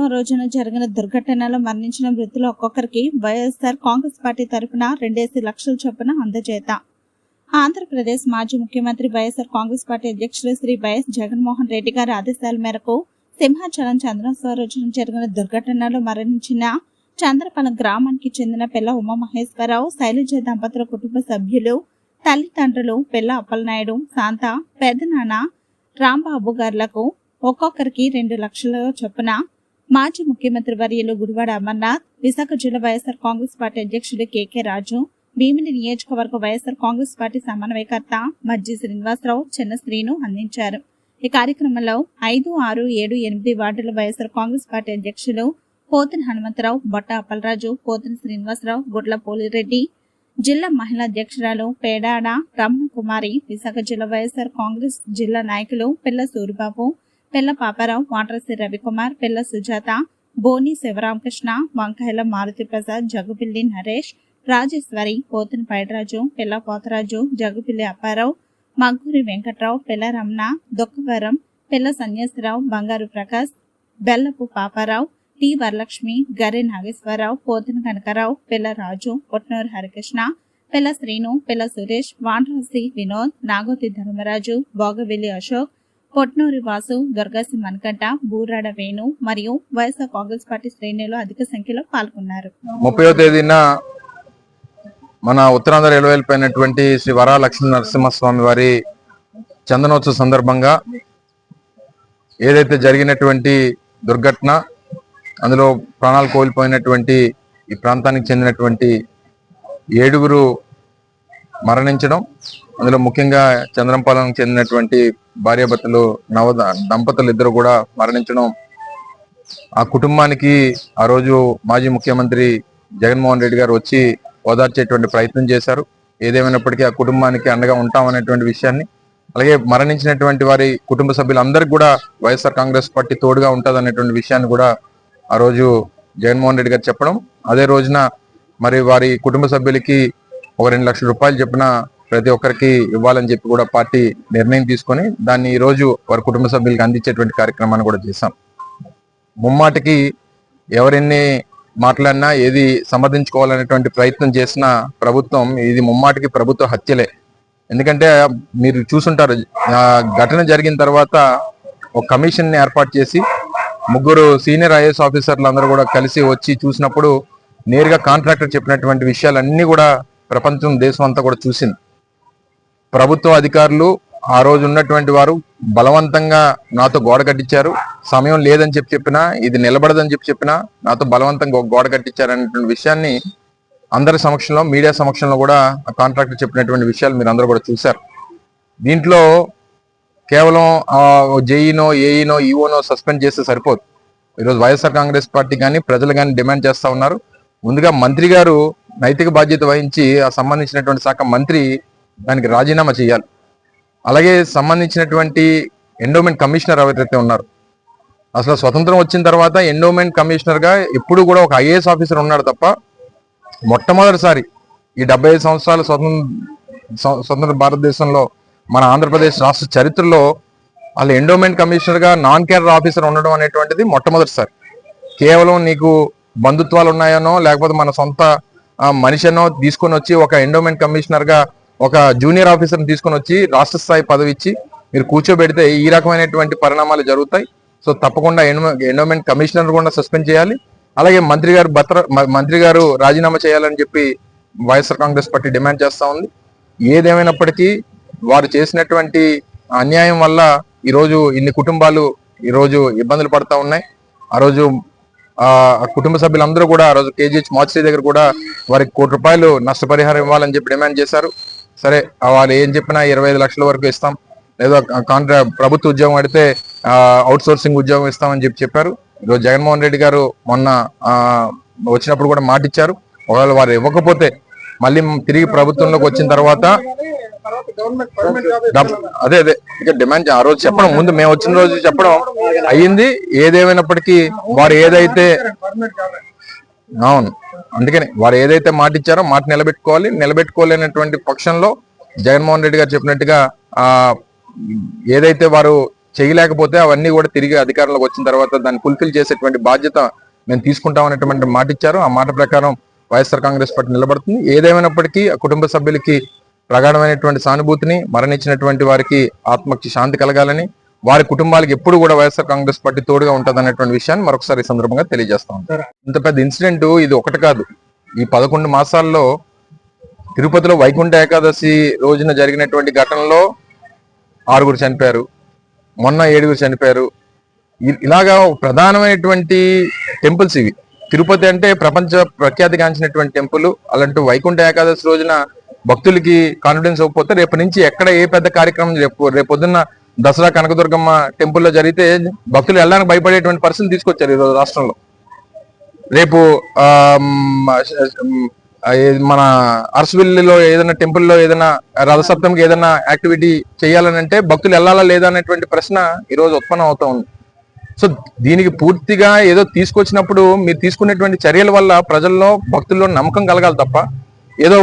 దినోత్సవం రోజున జరిగిన దుర్ఘటనలో మరణించిన మృతులు ఒక్కొక్కరికి వైఎస్ఆర్ కాంగ్రెస్ పార్టీ తరఫున రెండేసి లక్షల చొప్పున అందజేత. ఆంధ్రప్రదేశ్ మాజీ ముఖ్యమంత్రి వైఎస్ఆర్ కాంగ్రెస్ పార్టీ అధ్యక్షులు శ్రీ వైఎస్ జగన్మోహన్ రెడ్డి గారి ఆదేశాల మేరకు సింహాచలం చంద్రోత్సవ రోజున జరిగిన దుర్ఘటనలో మరణించిన చంద్రపాలెం గ్రామానికి చెందిన పిల్ల ఉమామహేశ్వరరావు శైలజ దంపతుల కుటుంబ సభ్యులు తల్లిదండ్రులు పిల్ల అప్పలనాయుడు శాంత పెద్దనాన్న రాంబాబు గారులకు ఒక్కొక్కరికి రెండు లక్షల చొప్పున మాజీ ముఖ్యమంత్రి వర్యులు గుడివాడ అమర్నాథ్ విశాఖ జిల్లా వైఎస్ఆర్ కాంగ్రెస్ పార్టీ అధ్యక్షుడు కేకే రాజు భీమిని నియోజకవర్గ వైఎస్ఆర్ కాంగ్రెస్ పార్టీ సమన్వయకర్త మజ్జి శ్రీనివాసరావు చిన్న శ్రీను అందించారు. ఈ కార్యక్రమంలో ఐదు ఆరు ఏడు ఎనిమిది వార్డుల వైఎస్ఆర్ కాంగ్రెస్ పార్టీ అధ్యక్షులు పోతిన హనుమంతరావు బొట్ట అప్పలరాజు పోతిన శ్రీనివాసరావు గుడ్ల పోలిరెడ్డి జిల్లా మహిళా అధ్యక్షురాలు పేడాడ రమణ కుమారి విశాఖ జిల్లా వైఎస్ఆర్ కాంగ్రెస్ జిల్లా నాయకులు పిల్ల సూరిబాబు పిల్ల పాపారావు వాటరసి రవికుమార్ పిల్ల సుజాత బోని శివరామకృష్ణ వంకాయల మారుతి ప్రసాద్ జగుపిల్లి నరేష్ రాజేశ్వరి పోతిన పైడరాజు పిల్ల పోతరాజు జగుపిల్లి అప్పారావు మగ్గూరి వెంకట్రావు పిల్ల రమణ దుఃఖవరం పిల్ల సన్యాసరావు బంగారు ప్రకాష్ బెల్లపు పాపారావు టి వరలక్ష్మి గర్రె నాగేశ్వరరావు పోతిన కనకరావు పిల్ల రాజు పొట్నూరు హరికృష్ణ పిల్ల శ్రీను పిల్ల సురేష్ వాండ్రాసి వినోద్ నాగోతి ధర్మరాజు బోగవెల్లి అశోక్ పొట్నూరి వాసు దుర్గాసి మన్కంట బూరాడ వేణు మరియు వైఎస్ఆర్ కాంగ్రెస్ పార్టీ శ్రేణులు అధిక సంఖ్యలో పాల్గొన్నారు. ముప్పయో తేదీన మన ఉత్తరాంధ్ర ఎలువెల్పోయినటువంటి శ్రీ వరా లక్ష్మీ నరసింహస్వామి వారి చందనోత్సవ సందర్భంగా ఏదైతే జరిగినటువంటి దుర్ఘటన అందులో ప్రాణాలు కోల్పోయినటువంటి ఈ ప్రాంతానికి చెందినటువంటి ఏడుగురు మరణించడం. అందులో ముఖ్యంగా చంద్రంపాలెంకి చెందినటువంటి భార్యాభర్తలు నవ దంపతులు ఇద్దరు కూడా మరణించడం. ఆ కుటుంబానికి ఆ రోజు మాజీ ముఖ్యమంత్రి జగన్మోహన్ రెడ్డి గారు వచ్చి ఓదార్చేటువంటి ప్రయత్నం చేశారు. ఏదేమైనప్పటికీ ఆ కుటుంబానికి అండగా ఉంటామనేటువంటి విషయాన్ని. అలాగే మరణించినటువంటి వారి కుటుంబ సభ్యులందరికీ కూడా వైఎస్ఆర్ కాంగ్రెస్ పార్టీ తోడుగా ఉంటుంది అనేటువంటి విషయాన్ని కూడా ఆ రోజు జగన్మోహన్ రెడ్డి గారు చెప్పడం. అదే రోజున మరి వారి కుటుంబ సభ్యులకి ఒక రెండు లక్షల రూపాయలు చెప్పిన ప్రతి ఒక్కరికి ఇవ్వాలని చెప్పి కూడా పార్టీ నిర్ణయం తీసుకొని దాన్ని ఈ రోజు వారి కుటుంబ సభ్యులకు అందించేటువంటి కార్యక్రమాన్ని కూడా చేశాం. ముమ్మాటికి ఎవరెన్ని మాట్లాడినా ఏది సమర్థించుకోవాలనేటువంటి ప్రయత్నం చేసిన ప్రభుత్వం ఇది ముమ్మాటికి ప్రభుత్వ హత్యలే. ఎందుకంటే మీరు చూసుంటారు ఆ ఘటన జరిగిన తర్వాత ఒక కమిషన్ని ఏర్పాటు చేసి ముగ్గురు సీనియర్ ఐఏఎస్ ఆఫీసర్లు అందరూ కూడా కలిసి వచ్చి చూసినప్పుడు నేరుగా కాంట్రాక్టర్ చెప్పినటువంటి విషయాలన్నీ కూడా ప్రపంచం దేశం అంతా కూడా చూసింది. ప్రభుత్వ అధికారులు ఆ రోజు ఉన్నటువంటి వారు బలవంతంగా నాతో గోడ కట్టించారు. సమయం లేదని చెప్పి చెప్పినా ఇది నిలబడదని చెప్పి చెప్పినా నాతో బలవంతంగా గోడ కట్టించారు అనేటువంటి విషయాన్ని అందరి సమక్షంలో మీడియా సమక్షంలో కూడా కాంట్రాక్టర్ చెప్పినటువంటి విషయాలు మీరు అందరూ కూడా చూశారు. దీంట్లో కేవలం జేఈనో ఏఈనో ఈఓనో సస్పెండ్ చేస్తే సరిపోదు. ఈరోజు వైఎస్ఆర్ కాంగ్రెస్ పార్టీ కానీ ప్రజలు కానీ డిమాండ్ చేస్తూ ఉన్నారు. ముందుగా మంత్రి గారు నైతిక బాధ్యత వహించి ఆ సంబంధించినటువంటి శాఖ మంత్రి దానికి రాజీనామా చేయాలి. అలాగే సంబంధించినటువంటి ఎండోమెంట్ కమిషనర్ ఎవరైతే ఉన్నారు అసలు స్వతంత్రం వచ్చిన తర్వాత ఎండోమెంట్ కమిషనర్గా ఎప్పుడు కూడా ఒక ఐఏఎస్ ఆఫీసర్ ఉన్నాడు తప్ప మొట్టమొదటిసారి ఈ డెబ్బై ఐదు సంవత్సరాల స్వతంత్ర స్వతంత్ర భారతదేశంలో మన ఆంధ్రప్రదేశ్ రాష్ట్ర చరిత్రలో వాళ్ళ ఎండోమెంట్ కమిషనర్గా నాన్ కేడర్ ఆఫీసర్ ఉండడం అనేటువంటిది మొట్టమొదటిసారి. కేవలం నీకు బంధుత్వాలు ఉన్నాయనో లేకపోతే మన సొంత మనిషినో తీసుకొని వచ్చి ఒక ఎండోమెంట్ కమిషనర్గా ఒక జూనియర్ ఆఫీసర్ తీసుకొని వచ్చి రాష్ట్ర స్థాయి పదవి ఇచ్చి మీరు కూర్చోబెడితే ఈ రకమైనటువంటి పరిణామాలు జరుగుతాయి. సో తప్పకుండా ఎండోమెంట్ కమిషనర్ కూడా సస్పెండ్ చేయాలి. అలాగే మంత్రి గారు భద్ర మ- మంత్రి గారు రాజీనామా చేయాలని చెప్పి వైఎస్ఆర్ కాంగ్రెస్ పార్టీ డిమాండ్ చేస్తా ఉంది. ఏదేమైనప్పటికీ వారు చేసినటువంటి అన్యాయం వల్ల ఈరోజు ఇన్ని కుటుంబాలు ఈరోజు ఇబ్బందులు పడతా ఉన్నాయి. ఆ రోజు కుటుంబ సభ్యులందరూ కూడా ఆ రోజు కేజీహెచ్ మార్చి దగ్గర కూడా వారికి కోటి రూపాయలు నష్టపరిహారం ఇవ్వాలని చెప్పి డిమాండ్ చేశారు. సరే వాళ్ళు ఏం చెప్పినా ఇరవై ఐదు లక్షల వరకు ఇస్తాం. లేదా కాంట్రా ప్రభుత్వ ఉద్యోగం అడితే అవుట్ సోర్సింగ్ ఉద్యోగం ఇస్తామని చెప్పి చెప్పారు. ఈరోజు జగన్మోహన్ రెడ్డి గారు మొన్న వచ్చినప్పుడు కూడా మాటిచ్చారు. ఒకవేళ వారు ఇవ్వకపోతే మళ్ళీ తిరిగి ప్రభుత్వంలోకి వచ్చిన తర్వాత అదే అదే. ఇక డిమాండ్ ఆ రోజు చెప్పడం ముందు మేము వచ్చిన రోజు చెప్పడం అయ్యింది. ఏదేమైనప్పటికీ వారు ఏదైతే అవును. అందుకని వారు ఏదైతే మాట ఇచ్చారో మాట నిలబెట్టుకోవాలి. నిలబెట్టుకోలేనటువంటి పక్షంలో జగన్మోహన్ రెడ్డి గారు చెప్పినట్టుగా ఆ ఏదైతే వారు చేయలేకపోతే అవన్నీ కూడా తిరిగి అధికారంలోకి వచ్చిన తర్వాత దాన్ని ఫుల్ఫిల్ చేసేటువంటి బాధ్యత మేము తీసుకుంటాం అనేటువంటి మాట ఇచ్చారు. ఆ మాట ప్రకారం వైఎస్ఆర్ కాంగ్రెస్ పార్టీ నిలబడుతుంది. ఏదేమైనప్పటికీ ఆ కుటుంబ సభ్యులకి ప్రగాఢమైనటువంటి సానుభూతిని మరణించినటువంటి వారికి ఆత్మకి శాంతి కలగాలని వారి కుటుంబాలకు ఎప్పుడు కూడా వైఎస్ఆర్ కాంగ్రెస్ పార్టీ తోడుగా ఉంటుంది అనేటువంటి విషయాన్ని మరొకసారి సందర్భంగా తెలియజేస్తాం ఇంత పెద్ద ఇన్సిడెంట్ ఇది ఒకటి కాదు. ఈ పదకొండు మాసాల్లో తిరుపతిలో వైకుంఠ ఏకాదశి రోజున జరిగినటువంటి ఘటనలో ఆరుగురు చనిపోయారు. మొన్న ఏడుగురు చనిపోయారు. ఇలాగా ప్రధానమైనటువంటి టెంపుల్స్ ఇవి. తిరుపతి అంటే ప్రపంచ ప్రఖ్యాతిగాంచినటువంటి టెంపుల్. అలాంటి వైకుంఠ ఏకాదశి రోజున భక్తులకి కాన్ఫిడెన్స్ ఇవ్వకపోతే రేపు నుంచి ఎక్కడ ఏ పెద్ద కార్యక్రమం రేపు రేపు పొద్దున్న దసరా కనకదుర్గమ్మ టెంపుల్లో జరిగితే భక్తులు వెళ్ళడానికి భయపడేటువంటి పరిస్థితులు తీసుకొచ్చారు ఈరోజు రాష్ట్రంలో. రేపు మన అరసవిల్లిలో ఏదైనా టెంపుల్లో ఏదైనా రథసప్తంకి ఏదైనా యాక్టివిటీ చేయాలని అంటే భక్తులు వెళ్ళాలా లేదా అనేటువంటి ప్రశ్న ఈరోజు ఉత్పన్నం అవుతా ఉంది. సో దీనికి పూర్తిగా ఏదో తీసుకొచ్చినప్పుడు మీరు తీసుకునేటువంటి చర్యల వల్ల ప్రజల్లో భక్తుల్లో నమ్మకం కలగాలి తప్ప ఏదో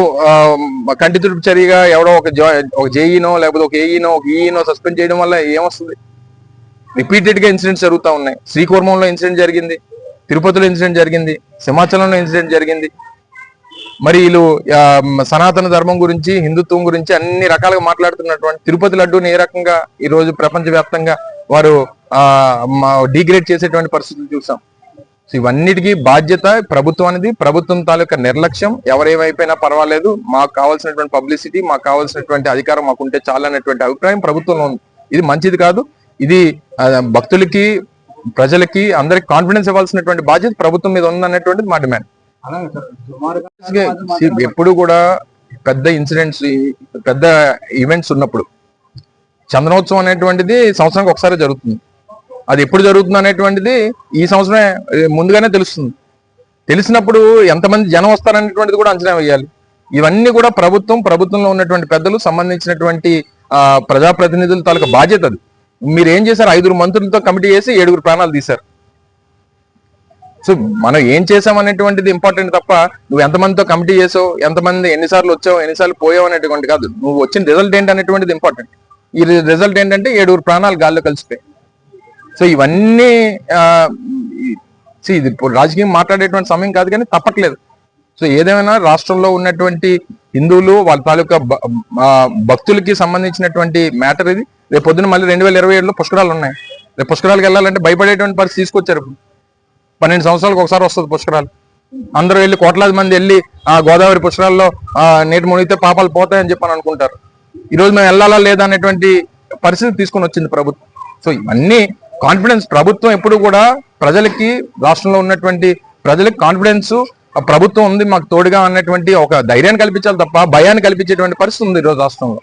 కంటి తుడుపు చర్యగా ఎవడో ఒక జా- ఒక జేఈనో లేకపోతే ఒక ఏఈనో ఒక ఈఈనో సస్పెండ్ చేయడం వల్ల ఏమొస్తుంది? రిపీటెడ్గా ఇన్సిడెంట్స్ జరుగుతూ ఉన్నాయి. శ్రీకూర్మంలో ఇన్సిడెంట్ జరిగింది తిరుపతిలో ఇన్సిడెంట్ జరిగింది సింహాచలంలో ఇన్సిడెంట్ జరిగింది. మరి వీళ్ళు సనాతన ధర్మం గురించి హిందుత్వం గురించి అన్ని రకాలుగా మాట్లాడుతున్నటువంటి తిరుపతి లడ్డూని ఏ రకంగా ఈ రోజు ప్రపంచవ్యాప్తంగా వారు డిగ్రేడ్ చేసేటువంటి పరిస్థితులు చూసాం. సో ఇవన్నిటికీ బాధ్యత ప్రభుత్వం అనేది ప్రభుత్వం తాలూకా నిర్లక్ష్యం. ఎవరేమైపోయినా పర్వాలేదు. మాకు కావాల్సినటువంటి పబ్లిసిటీ మాకు కావాల్సినటువంటి అధికారం మాకు ఉంటే చాలనేటువంటి అభిప్రాయం ప్రభుత్వంలో ఉంది. ఇది మంచిది కాదు. ఇది భక్తులకి ప్రజలకి అందరికి కాన్ఫిడెన్స్ ఇవ్వాల్సినటువంటి బాధ్యత ప్రభుత్వం మీద ఉందనేటువంటిది మా డిమాండ్ ఎప్పుడు కూడా పెద్ద ఇన్సిడెంట్స్ పెద్ద ఈవెంట్స్ ఉన్నప్పుడు చంద్రోత్సవం అనేటువంటిది సంవత్సరానికి ఒకసారి జరుగుతుంది. అది ఎప్పుడు జరుగుతుంది అనేటువంటిది ఈ సంవత్సరమే ముందుగానే తెలుస్తుంది. తెలిసినప్పుడు ఎంతమంది జనం వస్తారనేటువంటిది కూడా అంచనా వేయాలి. ఇవన్నీ కూడా ప్రభుత్వం ప్రభుత్వంలో ఉన్నటువంటి పెద్దలు సంబంధించినటువంటి ఆ ప్రజాప్రతినిధుల తాలూకా బాధ్యత అది. మీరు ఏం చేశారు? ఐదుగురు మంత్రులతో కమిటీ చేసి ఏడుగురు ప్రాణాలు తీశారు. సో మనం ఏం చేసాం అనేటువంటిది ఇంపార్టెంట్ తప్ప నువ్వు ఎంతమందితో కమిటీ చేసావు ఎంతమంది ఎన్నిసార్లు వచ్చావు ఎన్నిసార్లు పోయావు అనేటువంటి కాదు. నువ్వు వచ్చిన రిజల్ట్ ఏంటి అనేటువంటిది ఇంపార్టెంట్. ఈ రిజల్ట్ ఏంటంటే ఏడుగురు ప్రాణాలు గాల్లో కలిసిపోయి సో ఇవన్నీ ఇది రాజకీయం మాట్లాడేటువంటి సమయం కాదు కానీ తప్పట్లేదు. సో ఏదేమైనా రాష్ట్రంలో ఉన్నటువంటి హిందువులు వాళ్ళ తాలూకా భక్తులకి సంబంధించినటువంటి మ్యాటర్ ఇది. రేపు పొద్దున మళ్ళీ రెండు వేల ఇరవై ఏడులో పుష్కరాలు ఉన్నాయి. రేపు పుష్కరాలకు వెళ్ళాలంటే భయపడేటువంటి పరిస్థితి తీసుకొచ్చారు పన్నెండు సంవత్సరాలకు ఒకసారి వస్తుంది పుష్కరాలు. అందరూ వెళ్ళి కోట్లాది మంది వెళ్ళి ఆ గోదావరి పుష్కరాల్లో నీటి మునిగితే పాపాలు పోతాయని చెప్పని అనుకుంటారు. ఈరోజు మేము వెళ్ళాలా లేదా అనేటువంటి పరిస్థితి తీసుకొని వచ్చింది ప్రభుత్వం. సో ఇవన్నీ కాన్ఫిడెన్స్ ప్రభుత్వం ఎప్పుడు కూడా ప్రజలకి రాష్ట్రంలో ఉన్నటువంటి ప్రజలకు కాన్ఫిడెన్స్ ప్రభుత్వం ఉంది మాకు తోడుగా అన్నటువంటి ఒక ధైర్యాన్ని కల్పించాలి తప్ప భయాన్ని కల్పించేటువంటి పరిస్థితి ఉంది ఈ రోజు రాష్ట్రంలో.